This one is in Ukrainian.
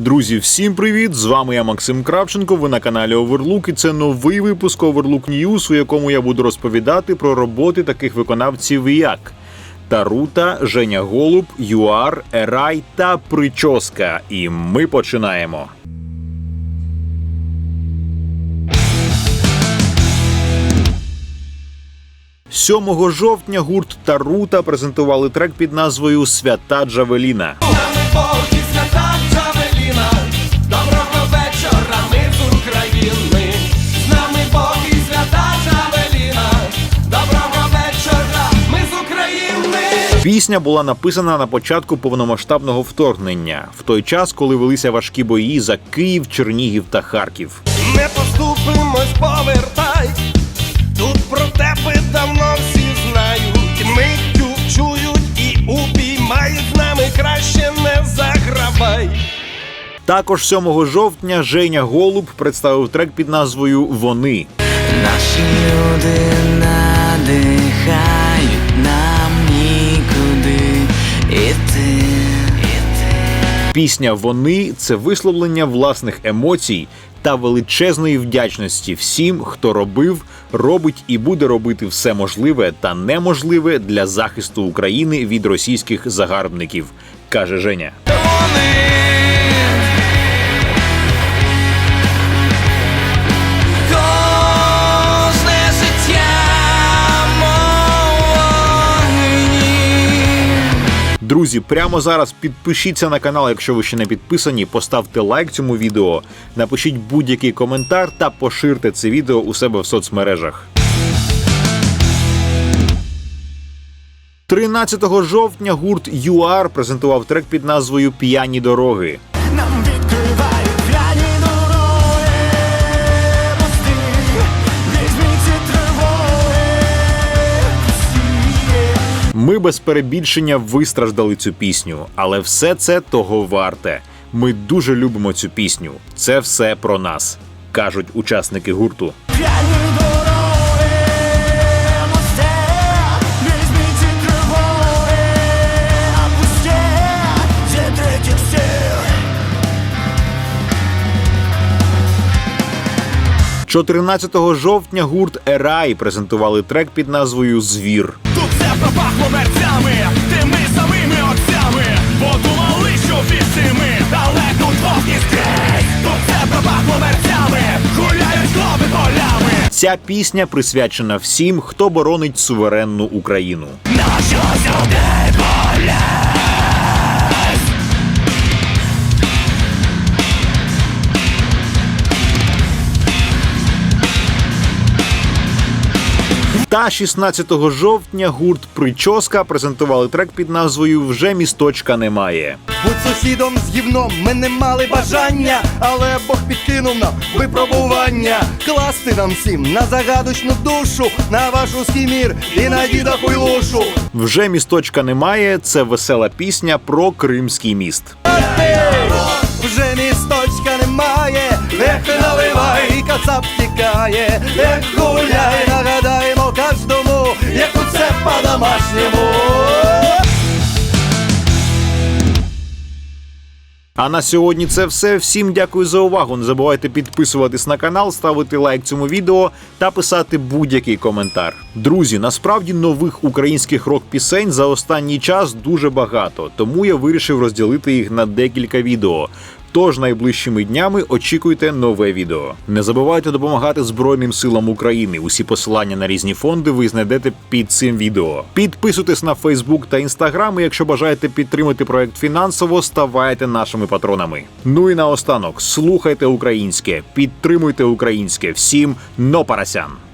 Друзі, всім привіт! З вами я Максим Кравченко. Ви на каналі Overlook і це новий випуск Overlook News, у якому я буду розповідати про роботи таких виконавців як Тарута, Женя Голуб, ЮАР, Ерай та Причоска. І ми починаємо. Сьомого жовтня гурт Тарута презентували трек під назвою Свята Джавеліна. Пісня була написана на початку повномасштабного вторгнення, в той час, коли велися важкі бої за Київ, Чернігів та Харків. Не поступимось, повертай. Тут про тебе давно всі знають. Миттю чують і упіймають з нами краще не загравай. Також 7 жовтня Женя Голуб представив трек під назвою Вони. Наші люди надихають Пісня Вони це висловлення власних емоцій та величезної вдячності всім, хто робив, робить і буде робити все можливе та неможливе для захисту України від російських загарбників, каже Женя. Кожне Друзі, прямо зараз підпишіться на канал, якщо ви ще не підписані. Поставте лайк цьому відео, напишіть будь-який коментар та поширте це відео у себе в соцмережах. 13 жовтня гурт ЮАР презентував трек під назвою П'яні дороги. Ми без перебільшення вистраждали цю пісню, але все це того варте. Ми дуже любимо цю пісню. Це все про нас, кажуть учасники гурту. 14 жовтня гурт Ерай презентували трек під назвою Звір. Тут все пропахло мерцями, тими самими отцями. Подумали, що віси ми, але тут вогні скрізь. Тут все пропахло мерцями, гуляють хлопи полями. Ця пісня присвячена всім, хто боронить суверенну Україну. Нащо сюди поля? Та 16 жовтня гурт Причоска презентували трек під назвою Вже місточка немає. Будь сусідом з гівном ми не мали бажання, але Бог підкинув нам випробування класти нам всім на загадочну душу, на ваш узкий і на діда хуйлушу. Вже місточка немає. Це весела пісня про Кримський міст. Вже місточка немає, ех наливай, кацап тікає, ех гуляй, як у це по-домашньому. А на сьогодні це все. Всім дякую за увагу. Не забувайте підписуватись на канал, ставити лайк цьому відео та писати будь-який коментар. Друзі, насправді нових українських рок-пісень за останній час дуже багато, тому я вирішив розділити їх на декілька відео. Тож найближчими днями очікуйте нове відео. Не забувайте допомагати Збройним силам України. Усі посилання на різні фонди ви знайдете під цим відео. Підписуйтесь на Фейсбук та Інстаграм. і Якщо бажаєте підтримати проект фінансово, ставайте нашими патронами. Ну і наостанок, слухайте українське, підтримуйте українське. Всім но парасян!